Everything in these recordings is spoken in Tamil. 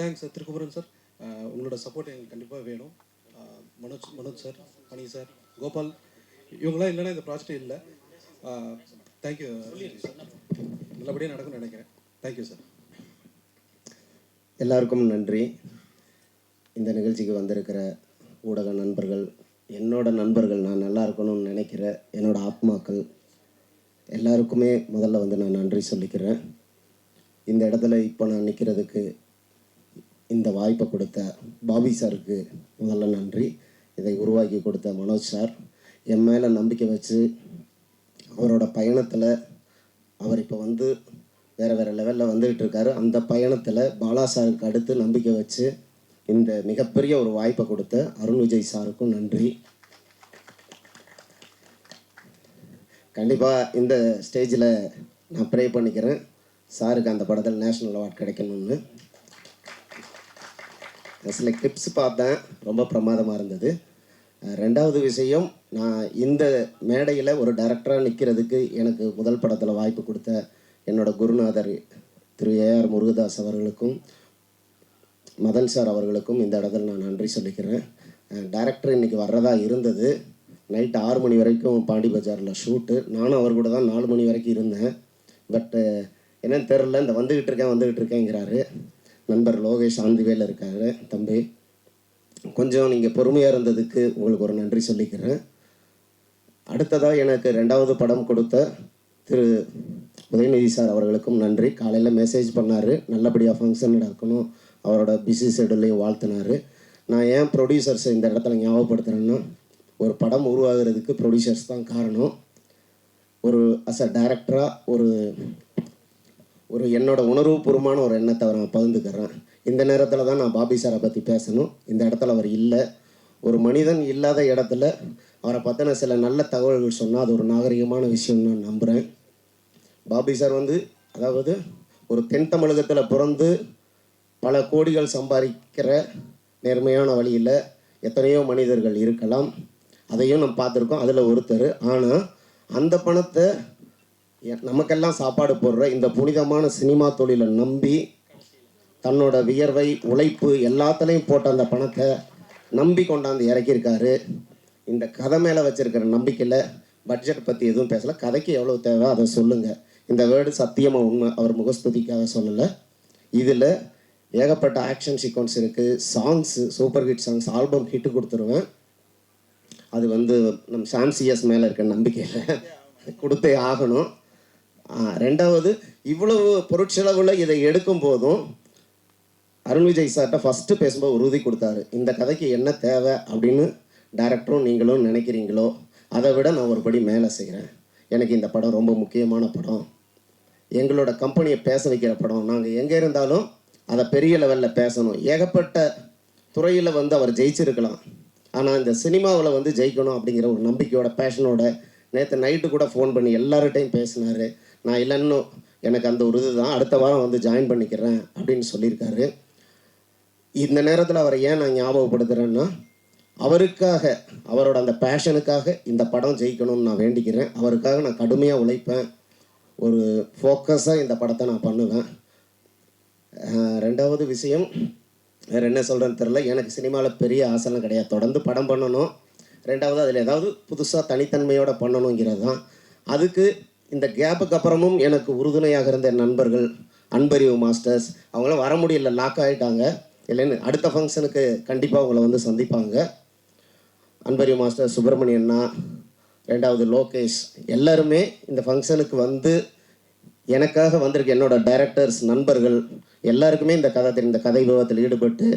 தேங்க்ஸ் சார் திருக்குமரன் சார் உங்களோட சப்போர்ட் எங்களுக்கு கண்டிப்பாக வேணும். Uh, Manoj Manoj sir Mani sir Gopal இவங்களாம் இல்லைன்னா இந்த ப்ராஜெக்ட் இல்லை. தேங்க்யூ uh, uh, நல்லபடியாக நடக்கும்னு நினைக்கிறேன். தேங்க்யூ சார் எல்லாருக்கும் நன்றி. இந்த நிகழ்ச்சிக்கு வந்திருக்கிற ஊடக நண்பர்கள் என்னோட நண்பர்கள் நான் நல்லா இருக்கணும்னு நினைக்கிற என்னோட ஆத்மாக்கள் எல்லாருக்குமே முதல்ல வந்து நான் நன்றி சொல்லிக்கிறேன். இந்த இடத்துல இப்போ நான் நிற்கிறதுக்கு இந்த வாய்ப்பை கொடுத்த பாபி சாருக்கு முதல்ல நன்றி. இதை உருவாக்கி கொடுத்த மனோஜ் சார். என் மேலே நம்பிக்கை வச்சு அவரோட பயணத்தில் அவர் இப்போ வந்து வேறு வேறு லெவலில் வந்துக்கிட்டு இருக்காரு. அந்த பயணத்தில் பாலா சாருக்கு அடுத்து நம்பிக்கை வச்சு இந்த மிகப்பெரிய ஒரு வாய்ப்பை கொடுத்த அருண் விஜய் சாருக்கும் நன்றி. கண்டிப்பாக இந்த ஸ்டேஜில் நான் ப்ரே பண்ணிக்கிறேன். சாருக்கு அந்த படத்தில் நேஷ்னல் அவார்ட் கிடைக்கணும்னு. சில கிளிப்ஸ் பார்த்தேன். ரொம்ப பிரமாதமாக இருந்தது. ரெண்டாவது விஷயம் நான் இந்த மேடையில் ஒரு டைரக்டராக நிற்கிறதுக்கு எனக்கு முதல் படத்தில் வாய்ப்பு கொடுத்த என்னோடய குருநாதர் திரு ஏஆர் முருகதாஸ் அவர்களுக்கும் மதன் சார் அவர்களுக்கும் இந்த இடத்துல நான் நன்றி சொல்லிக்கிறேன். டேரக்டர் இன்றைக்கி வர்றதா இருந்தது. நைட் ஆறு மணி வரைக்கும் பாண்டி பஜாரில் ஷூட்டு நானும் அவர் கூட தான் நாலு மணி வரைக்கும் இருந்தேன். பட்டு என்னன்னு தெரில இந்த வந்துக்கிட்டு இருக்கேன் வந்துக்கிட்டு இருக்கேங்கிறாரு. நண்பர் லோகேஷ் ஆந்திவேல இருக்காரு தம்பி. கொஞ்சம் நீங்கள் பொறுமையாக இருந்ததுக்கு உங்களுக்கு ஒரு நன்றி சொல்லிக்கிறேன். அடுத்ததாக எனக்கு ரெண்டாவது படம் கொடுத்த திரு உதயநிதி சார் அவர்களுக்கும் நன்றி. காலையில் மெசேஜ் பண்ணார். நல்லபடியாக ஃபங்க்ஷன் நடக்கணும். அவரோட பிஸி ஷெடியூலையும் வாழ்த்தினார். நான் ஏன் ப்ரொடியூசர்ஸை இந்த இடத்துல ஞாபகப்படுத்துகிறேன்னா ஒரு படம் உருவாகிறதுக்கு ப்ரொடியூசர்ஸ் தான் காரணம். ஒரு அஸ் அ டேரக்டராக ஒரு ஒரு என்னோட உணர்வுபூர்வமான ஒரு எண்ணத்தை நான் பகிர்ந்துக்கிறேன். இந்த நேரத்தில் தான் நான் பாபி சாரை பற்றி பேசணும். இந்த இடத்துல அவர் இல்லை. ஒரு மனிதன் இல்லாத இடத்துல அவரை பற்றின சில நல்ல தகவல்கள் சொன்னால் அது ஒரு நாகரிகமான விஷயம் நான் நம்புகிறேன் பாபி சார் வந்து அதாவது ஒரு தென் தமிழகத்தில் பிறந்து பல கோடிகள் சம்பாதிக்கிற நேர்மையான வழியில் எத்தனையோ மனிதர்கள் இருக்கலாம். அதையும் நம்ம பார்த்துருக்கோம். அதில் ஒருத்தர். ஆனால் அந்த பணத்தை நமக்கெல்லாம் சாப்பாடு போடுற இந்த புனிதமான சினிமா தொழிலை நம்பி தன்னோட வியர்வை உழைப்பு எல்லாத்துலேயும் போட்ட அந்த பணத்தை நம்பி கொண்டாந்து இறக்கியிருக்காரு. இந்த கதை மேலே வச்சுருக்கிற நம்பிக்கையில் பட்ஜெட் பற்றி எதுவும் பேசலை. கதைக்கு எவ்வளோ தேவை அதை சொல்லுங்கள் இந்த வேர்டு சத்தியமாக உண்மை அவர் முகஸ்துதிக்காக சொல்லலை. இதில் ஏகப்பட்ட ஆக்ஷன் சீக்வன்ஸ் இருக்குது songs super hit songs album hit கொடுத்துருவேன். அது வந்து நம் சாம்சிஎஸ் மேலே இருக்க நம்பிக்கையில் கொடுத்தே ஆகணும். ரெண்டாவது இவ்வளவு பொருட்செலவில் இதை எடுக்கும் போதும் அருண் விஜய் சார்கிட்ட ஃபஸ்ட்டு பேசும்போது உறுதி கொடுத்தாரு. இந்த கதைக்கு என்ன தேவை அப்படின்னு டேரக்டரும் நீங்களும் நினைக்கிறீங்களோ அதை விட நான் ஒரு படி மேலே செய்கிறேன் எனக்கு இந்த படம் ரொம்ப முக்கியமான படம். எங்களோட கம்பெனியை பேச வைக்கிற படம். நாங்கள் எங்கே இருந்தாலும் அதை பெரிய லெவலில் பேசணும். ஏகப்பட்ட துறையில் வந்து அவர் ஜெயிச்சிருக்கலாம். ஆனால் இந்த சினிமாவில் வந்து ஜெயிக்கணும் அப்படிங்கிற ஒரு நம்பிக்கையோட பேஷனோட நேற்று நைட்டு கூட ஃபோன் பண்ணி எல்லார்கிட்டையும் பேசினார். நான் இல்லைன்னு எனக்கு அந்த ஒரு இதுதான். அடுத்த வாரம் வந்து ஜாயின் பண்ணிக்கிறேன் அப்படின்னு சொல்லியிருக்காரு. இந்த நேரத்தில் அவரை ஏன் நான் ஞாபகப்படுத்துகிறேன்னா அவருக்காக அவரோட அந்த பேஷனுக்காக இந்த படம் ஜெயிக்கணும்னு நான் வேண்டிக்கிறேன். அவருக்காக நான் கடுமையாக உழைப்பேன். ஒரு ஃபோக்கஸாக இந்த படத்தை நான் பண்ணுவேன். ரெண்டாவது விஷயம் வேறு என்ன சொல்கிறேன்னு தெரில எனக்கு சினிமாவில் பெரிய ஆசைலாம் கிடையாது. தொடர்ந்து படம் பண்ணணும். ரெண்டாவது அதில் ஏதாவது புதுசாக தனித்தன்மையோடு பண்ணணுங்கிறது தான். அதுக்கு இந்த கேப்புக்கு அப்புறமும் எனக்கு உறுதுணையாக இருந்த என் நண்பர்கள் அன்பறிவு மாஸ்டர்ஸ் அவங்களாம் வர முடியல லாக் ஆகிட்டாங்க இல்லைன்னு அடுத்த ஃபங்க்ஷனுக்கு கண்டிப்பாக அவங்கள வந்து சந்திப்பாங்க. அன்பறிவு மாஸ்டர் சுப்பிரமணியண்ணா ரெண்டாவது லோகேஷ் எல்லாருமே இந்த ஃபங்க்ஷனுக்கு வந்து எனக்காக வந்திருக்க என்னோட டைரக்டர்ஸ் நண்பர்கள் எல்லாருக்குமே இந்த கதை இந்த கதை விவாதத்தில் ஈடுபட்டு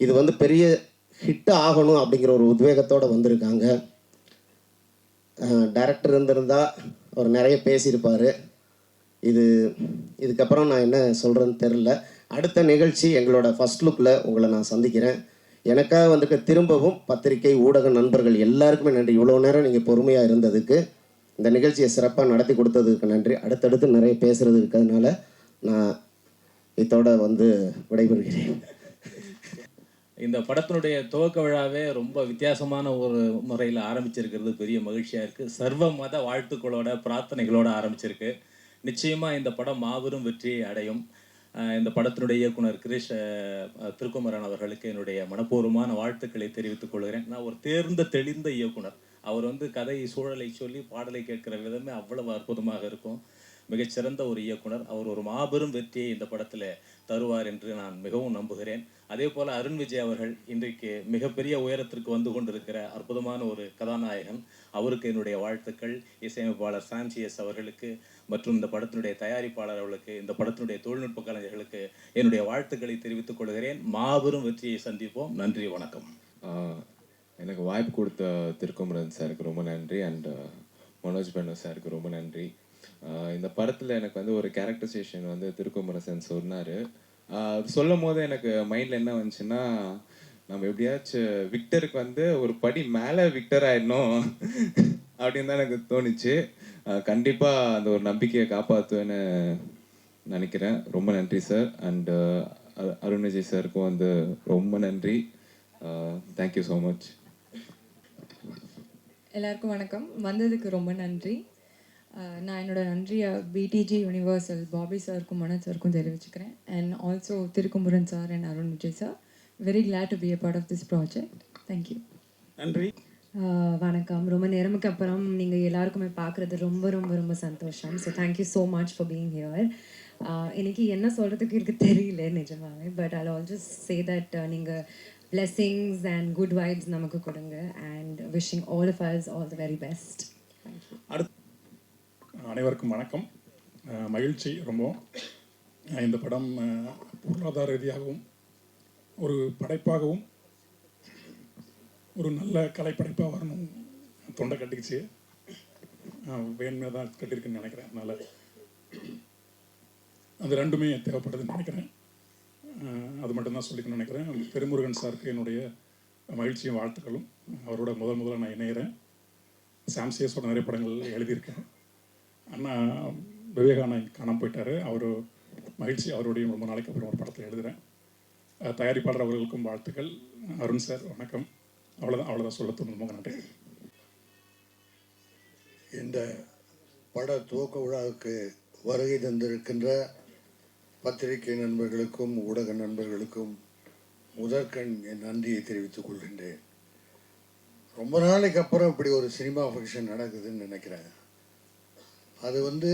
இது வந்து பெரிய ஹிட் ஆகணும் அப்படிங்கிற ஒரு உத்வேகத்தோடு வந்திருக்காங்க. டைரக்டர் இருந்திருந்தால் அவர் நிறைய பேசியிருப்பார். இது இதுக்கப்புறம் நான் என்ன சொல்கிறேன்னு தெரில அடுத்த நிகழ்ச்சி எங்களோட ஃபர்ஸ்ட் லுக்கில் உங்களை நான் சந்திக்கிறேன். எனக்காக வந்துட்டு திரும்பவும் பத்திரிகை ஊடக நண்பர்கள் எல்லாருக்குமே நன்றி. இவ்வளோ நேரம் நீங்கள் பொறுமையாக இருந்ததுக்கு இந்த நிகழ்ச்சியை சிறப்பாக நடத்தி கொடுத்ததுக்கு நன்றி. அடுத்தடுத்து நிறைய பேசுகிறது இருக்கிறதுனால நான் இதோட வந்து விடைபெறுகிறேன். இந்த படத்தினுடைய துவக்க விழாவே ரொம்ப வித்தியாசமான ஒரு முறையில் ஆரம்பிச்சிருக்கிறது. பெரிய மகிழ்ச்சியாக இருக்குது சர்வ மத வாழ்த்துக்களோட பிரார்த்தனைகளோட ஆரம்பிச்சிருக்கு. நிச்சயமாக இந்த படம் மாபெரும் வெற்றியை அடையும். இந்த படத்தினுடைய இயக்குனர் கிரீஷ் திருக்குமரன் அவர்களுக்கு என்னுடைய மனப்பூர்வமான வாழ்த்துக்களை தெரிவித்துக் கொள்கிறேன். நான் ஒரு தேர்ந்த தெளிந்த இயக்குனர். அவர் வந்து கதை சூழலை சொல்லி பாடலை கேட்கிற விதமே அவ்வளவு அற்புதமாக இருக்கும். மிகச்சிறந்த ஒரு இயக்குனர். அவர் ஒரு மாபெரும் வெற்றியை இந்த படத்தில் தருவார் என்று நான் மிகவும் நம்புகிறேன். அதே போல் அருண் விஜய் அவர்கள் இன்றைக்கு மிகப்பெரிய உயரத்திற்கு வந்து கொண்டிருக்கிற அற்புதமான ஒரு கதாநாயகன். அவருக்கு என்னுடைய வாழ்த்துக்கள். இசையமைப்பாளர் சாம்சிஎஸ் அவர்களுக்கு மற்றும் இந்த படத்தினுடைய தயாரிப்பாளர் அவர்களுக்கு இந்த படத்தினுடைய தொழில்நுட்ப கலைஞர்களுக்கு என்னுடைய வாழ்த்துக்களை தெரிவித்துக் கொள்கிறேன். மாபெரும் வெற்றியை சந்திப்போம். நன்றி வணக்கம். எனக்கு வாய்ப்பு கொடுத்த திருக்குமரன் சாருக்கு ரொம்ப நன்றி. அண்ட் மனோஜ் பெண்ணு சாருக்கு ரொம்ப நன்றி. இந்த படத்தில் எனக்கு வந்து ஒரு கேரக்டரைசேஷன் வந்து திருக்குமரசன் சொன்னார். சொல்லும் போது எனக்கு மைண்டில் என்ன வந்துச்சுன்னா நம்ம எப்படியாச்சும் விக்டருக்கு வந்து ஒரு படி மேலே விக்டர் ஆயிடணும் அப்படின்னு தான் எனக்கு தோணுச்சு. கண்டிப்பாக அந்த ஒரு நம்பிக்கையை காப்பாற்றுவேன்னு நினைக்கிறேன். ரொம்ப நன்றி சார் அண்டு அருண் சாருக்கும் வந்து ரொம்ப நன்றி. தேங்க்யூ ஸோ மச் எல்லாருக்கும் வணக்கம். வந்ததுக்கு ரொம்ப நன்றி. நான் என்னோட நன்றியை பிடிஜி யூனிவர்சல் பாபி சாருக்கும் மனோஜ் சாருக்கும் தெரிவிச்சுக்கிறேன். And also Thirukumaran sir and Arun Vijay sir very glad to be a part of this project thank you நன்றி. வணக்கம். ரொம்ப நேரமுக்கு அப்புறம் நீங்கள் எல்லாருக்குமே பார்க்குறது ரொம்ப ரொம்ப ரொம்ப சந்தோஷம். So thank you so much for being here இன்னைக்கு என்ன சொல்கிறதுக்கு இருக்கு தெரியல நிஜமாவே but I'll just say that நீங்கள் blessings அண்ட் குட் வைப்ஸ் நமக்கு கொடுங்க. And wishing all of us all the very best அனைவருக்கும் வணக்கம். மகிழ்ச்சி ரொம்ப இந்த படம் பொருளாதார ரீதியாகவும் ஒரு படைப்பாகவும் ஒரு நல்ல கலைப்படைப்பாக வரணும். தொண்டை கட்டிக்கிச்சு. வேணுமே தான் கட்டியிருக்குன்னு நினைக்கிறேன். அதனால் அது ரெண்டுமே தேவைப்படுதுன்னு நினைக்கிறேன். அது மட்டும்தான் சொல்லிக்கணும்னு நினைக்கிறேன். பெருமுருகன் சாருக்கு என்னுடைய மகிழ்ச்சியும் வாழ்த்துக்களும். அவரோட முதல் முதல்ல நான் இணையிறேன். சாம்சியஸோட நிறைய படங்கள் எழுதியிருக்கேன். அண்ணா விவேகானந்த் காணாமல் போயிட்டாரு. அவர் மகிழ்ச்சி அவருடைய ரொம்ப நாளைக்கு அப்புறம் ஒரு படத்தில் எழுதுகிறேன் தயாரிப்பாளர் அவர்களுக்கும் வாழ்த்துக்கள். அருண் சார் வணக்கம். அவ்வளோதான் அவ்வளோதான் சொல்ல தோணும் ரொம்ப நன்றி இந்த பட துவக்க விழாவுக்கு வருகை தந்திருக்கின்ற பத்திரிகை நண்பர்களுக்கும் ஊடக நண்பர்களுக்கும் முதற்கண் என் நன்றியை தெரிவித்துக் கொள்கின்றேன். ரொம்ப நாளைக்கு அப்புறம் இப்படி ஒரு சினிமா ஃபங்க்ஷன் நடக்குதுன்னு நினைக்கிறேன். அது வந்து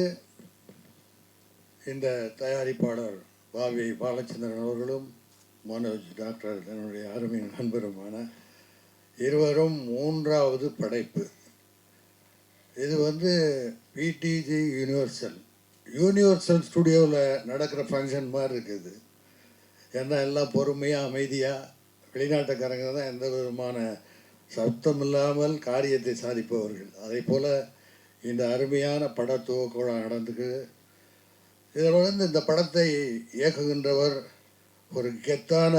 இந்த தயாரிப்பாளர் பாவி பாலச்சந்திரன் அவர்களும் மனோஜ் டாக்டர் தன்னுடைய அருமை நண்பருமான இருவரும் மூன்றாவது படைப்பு. இது வந்து பிடிஜி யூனிவர்சல் யூனிவர்சல் ஸ்டுடியோவில் நடக்கிற ஃபங்க்ஷன் மாதிரி இருக்குது. ஏன்னா எல்லாம் பொறுமையாக அமைதியாக வெளிநாட்டுக்காரங்க தான் எந்த விதமான சப்தம் இல்லாமல் காரியத்தை சாதிப்பவர்கள். அதே போல் இந்த அருமையான பட துவக்க விழா நடந்துக்கு இதில் வந்து இந்த படத்தை இயக்குகின்றவர் ஒரு கெத்தான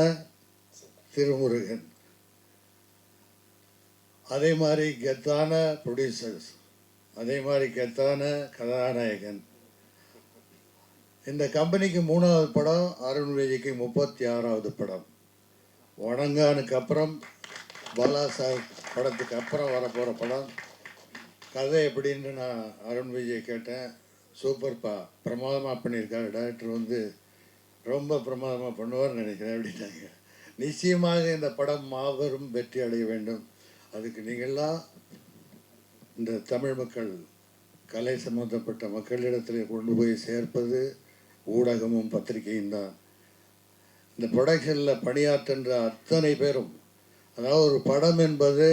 திருமுருகன். அதே மாதிரி கெத்தான ப்ரொடியூசர்ஸ் அதே மாதிரி கெத்தான கதாநாயகன். இந்த கம்பெனிக்கு மூணாவது படம் அருண் விஜய்க்கு முப்பத்தி ஆறாவது படம். வணங்கானுக்கு அப்புறம் பாலா சார் படத்துக்கு அப்புறம் வரப்போகிற படம். கதை எப்படின்னு நான் அருண் விஜய் கேட்டேன். சூப்பர்ப்பா பிரமாதமாக பண்ணியிருக்காரு. டேரக்டர் வந்து ரொம்ப பிரமாதமாக பண்ணுவார்னு நினைக்கிறேன் அப்படின்னாங்க. நிச்சயமாக இந்த படம் மாபெரும் வெற்றி அடைய வேண்டும். அதுக்கு நீங்கள்லாம் இந்த தமிழ் மக்கள் கலை சம்பந்தப்பட்ட மக்களிடத்தில் கொண்டு போய் சேர்ப்பது ஊடகமும் பத்திரிகையும் தான். இந்த ப்ரொடக்ஷனில் பணியாற்றுன்ற அத்தனை பேரும் அதாவது ஒரு படம் என்பது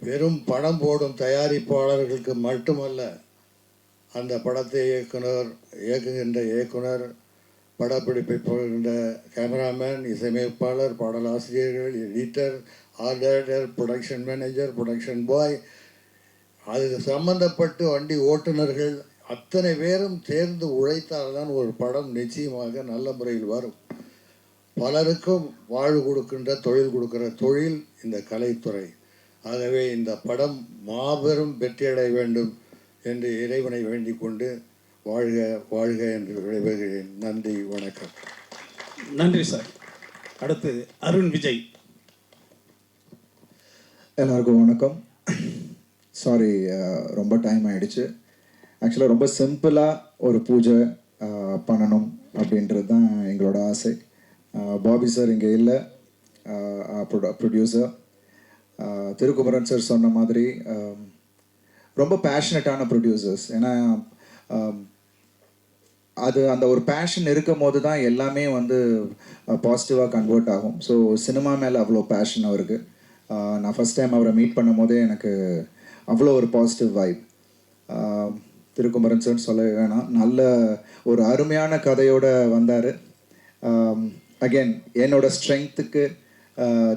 வெறும் படம் போடும் தயாரிப்பாளர்களுக்கு மட்டுமல்ல அந்த படத்தை இயக்குனர் இயக்குகின்ற இயக்குனர் படப்பிடிப்பை போகின்ற கேமராமேன் இசையமைப்பாளர் பாடலாசிரியர்கள் editor art director production manager production boy அது சம்பந்தப்பட்டு வண்டி ஓட்டுநர்கள் அத்தனை பேரும் சேர்ந்து உழைத்தால்தான் ஒரு படம் நிச்சயமாக நல்ல முறையில் வரும். பலருக்கும் வாழ்வு கொடுக்கின்ற தொழில் கொடுக்கிற தொழில் இந்த கலைத்துறை. ஆகவே இந்த படம் மாபெரும் வெற்றியடைய வேண்டும் என்று இறைவனை வேண்டிக் கொண்டு வாழ்க வாழ்க என்று விடைபெறுகிறேன். நன்றி வணக்கம். நன்றி சார். அடுத்து அருண் விஜய். எல்லாருக்கும் வணக்கம். சாரி ரொம்ப டைம் ஆயிடுச்சு. ஆக்சுவலாக ரொம்ப சிம்பிளாக ஒரு பூஜை பண்ணணும் அப்படின்றது தான் எங்களோட ஆசை. பாபி சார் இங்கே இல்லை. ப்ரொடியூசர் திருக்குமரன் சார் சொன்ன மாதிரி ரொம்ப பேஷனட்டான ப்ரொடியூசர்ஸ் ஏன்னா அது அந்த ஒரு பேஷன் இருக்கும் போது தான் எல்லாமே வந்து பாசிட்டிவாக கன்வெர்ட் ஆகும். ஸோ சினிமா மேலே அவ்வளோ பேஷன் அவருக்கு. நான் ஃபஸ்ட் டைம் அவரை மீட் பண்ணும் போதே எனக்கு அவ்வளோ ஒரு பாசிட்டிவ் வைப் திருக்குமரன் சார் சொல்ல வேணாம். நல்ல ஒரு அருமையான கதையோடு வந்தார். அகைன் என்னோடய ஸ்ட்ரெங்க்த்துக்கு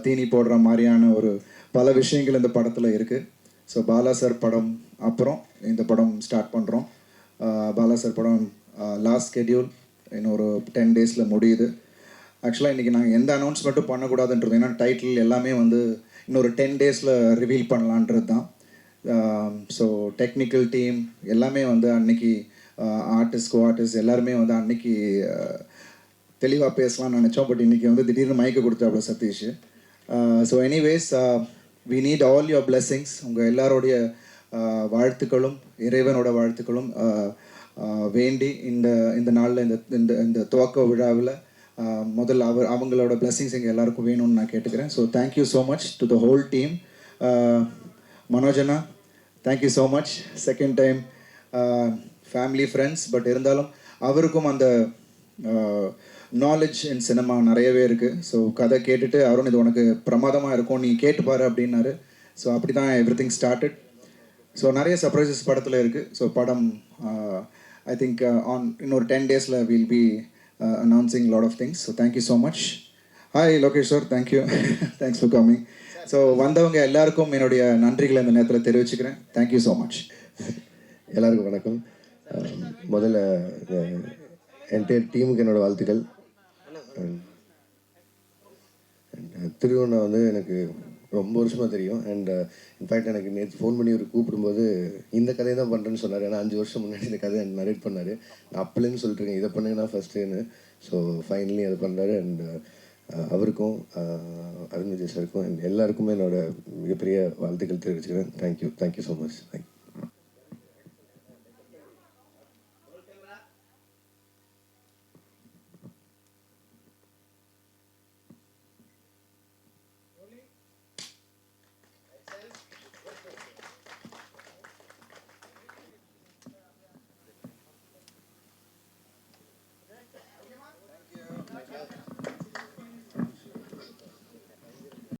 தீனி போடுற மாதிரியான ஒரு பல விஷயங்கள் இந்த படத்தில் இருக்குது ஸோ பாலா சார் படம் அப்புறம் இந்த படம் ஸ்டார்ட் பண்ணுறோம் பாலா சார் படம் லாஸ்ட் ஸ்கெடியூல் இன்னொரு டென் டேஸில் முடியுது. ஆக்சுவலாக இன்றைக்கி நாங்கள் எந்த அனௌன்ஸ்மெண்ட்டும் பண்ணக்கூடாதுன்றது ஏன்னா டைட்டில் எல்லாமே வந்து இன்னொரு டென் டேஸில் ரிவீல் பண்ணலான்றது தான். ஸோ டெக்னிக்கல் டீம் எல்லாமே வந்து அன்னைக்கு ஆர்டிஸ்ட் கோ ஆர்டிஸ்ட் எல்லாருமே வந்து அன்னைக்கு தெளிவாக பேசலாம்னு நினச்சோம். பட் இன்றைக்கி வந்து திடீர்னு மயக்க கொடுத்தாப்புல Sathish. So anyways we need all your blessings உங்கள் எல்லாரோடைய வாழ்த்துக்களும் இறைவனோட வாழ்த்துக்களும் வேண்டி இந்த இந்த நாளில் இந்த இந்த இந்த துவக்க விழாவில் முதல்ல அவர் அவங்களோட பிளெஸ்ஸிங்ஸ் எங்கள் எல்லாருக்கும் வேணும்னு நான் கேட்டுக்கிறேன். So thank you so much to the whole team மனோஜனா thank you so much second time family friends but இருந்தாலும் அவருக்கும் அந்த நாலேஜ் இன் சினிமா நிறையவே இருக்குது ஸோ கதை கேட்டுட்டு அருண் இது உனக்கு பிரமாதமாக இருக்கும் நீ கேட்டு பாரு அப்படின்னாரு. ஸோ அப்படி தான் எவ்ரி திங் ஸ்டார்டட் ஸோ நிறைய சர்ப்ரைசஸ் படத்தில் இருக்குது ஸோ படம் ஐ திங்க் ஆன் இன்னொரு டென் டேஸில் will be announcing lot of things so thank you so much hi Lokesh sir thank you thanks for coming so வந்தவங்க எல்லாருக்கும் என்னுடைய நன்றிகளை இந்த நேரத்தில் தெரிவிச்சுக்கிறேன். தேங்க்யூ ஸோ மச் எல்லாருக்கும் வணக்கம். முதல்ல என்டையர் டீமுக்கு என்னோடய வாழ்த்துக்கள். திருவண்ணா வந்து எனக்கு ரொம்ப வருஷமாக தெரியும். அண்ட் இன்ஃபேக்ட் uh, எனக்கு நேற்று ஃபோன் பண்ணி ஒரு கூப்பிடும்போது இந்த கதையை தான் பண்ணுறேன்னு சொன்னார். ஏன்னா அஞ்சு வருஷம் முன்னாடி இந்த கதையை நரேட் பண்ணார். நான் அப்பலேருந்து சொல்லிட்டுருக்கேன் இதை பண்ணுங்கன்னா ஃபஸ்ட்டுன்னு ஸோ ஃபைனலி அதை பண்ணுறாரு அண்ட் uh, அவருக்கும் uh, அருண் விஜய் சாருக்கும் அண்ட் எல்லாருக்குமே என்னோட மிகப்பெரிய வாழ்த்துக்கள் தெரிவிச்சுக்கிறேன். Thank you thank you so much thank you